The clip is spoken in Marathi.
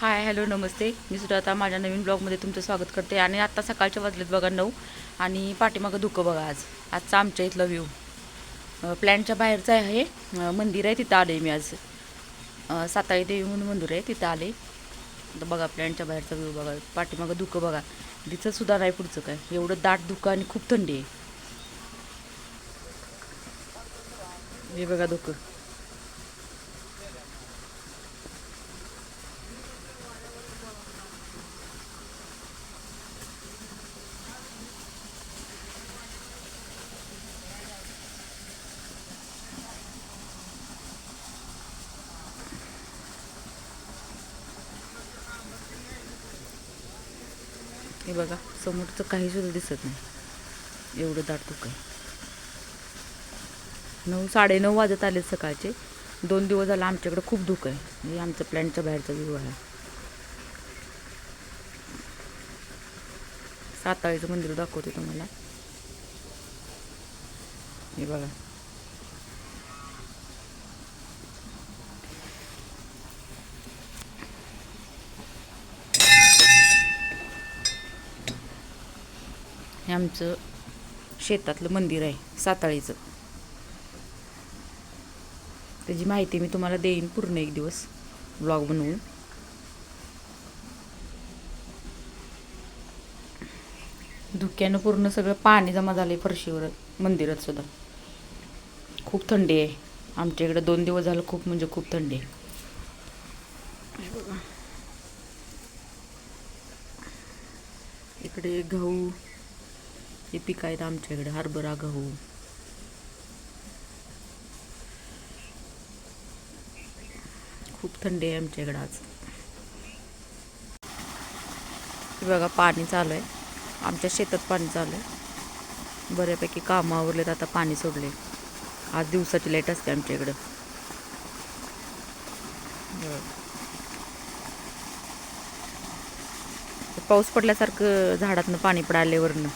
हाय हॅलो नमस्ते. मी सुद्धा आता माझ्या नवीन ब्लॉगमध्ये तुमचं स्वागत करते. आणि आत्ता सकाळच्या वाजलेत बघा नऊ आणि पाठीमागं धुकं बघा आज. आजचा आमच्या इथला व्ह्यू प्लॅनच्या बाहेरचं आहे. मंदिर आहे तिथं आले मी आज. सातारी साताळी देवी म्हणून मंदिर आहे तिथं आले तर बघा प्लॅनच्या बाहेरचा व्ह्यू बघा. पाठीमागं धुकं बघा. तिथं सुद्धा नाही पुढचं काय. एवढं दाट धुकं आणि खूप थंडी आहे. हे बघा धुकं. हे बघा समोरचं काहीसुद्धा दिसत नाही. एवढं दाट धुकं आहे नऊ साडेनऊ वाजत आले सकाळचे. दोन दिवस झाला आमच्याकडे खूप धुकं आहे. हे आमचं प्लॅनच्या बाहेरचा व्ह्यू आहे. साताळीचं मंदिर दाखवते तुम्हाला. हे बघा. हे आमचं शेतातलं मंदिर आहे साताळीचं. त्याची माहिती मी तुम्हाला देईन पूर्ण एक दिवस ब्लॉग बनवून. धुक्यानं पूर्ण सगळं पाणी जमा झालं आहे फरशीवर मंदिरात सुद्धा. खूप थंडी आहे. आमच्या इकडे दोन दिवस झालं खूप म्हणजे खूप थंडी आहे. बघा. इकडे गहू हे पीक आहेत आमच्याकडे हरभरा गहू. खूप थंडी आहे आमच्याकडे आज. बघा पाणी चालू आहे. आमच्या शेतात पाणी चालू आहे. बऱ्यापैकी कामं आवरलेत आता पाणी सोडले. आज दिवसाची लाइट असते आमच्या इकडं पाऊस पडल्यासारखं झाडातनं पाणी पडाल्यावरनं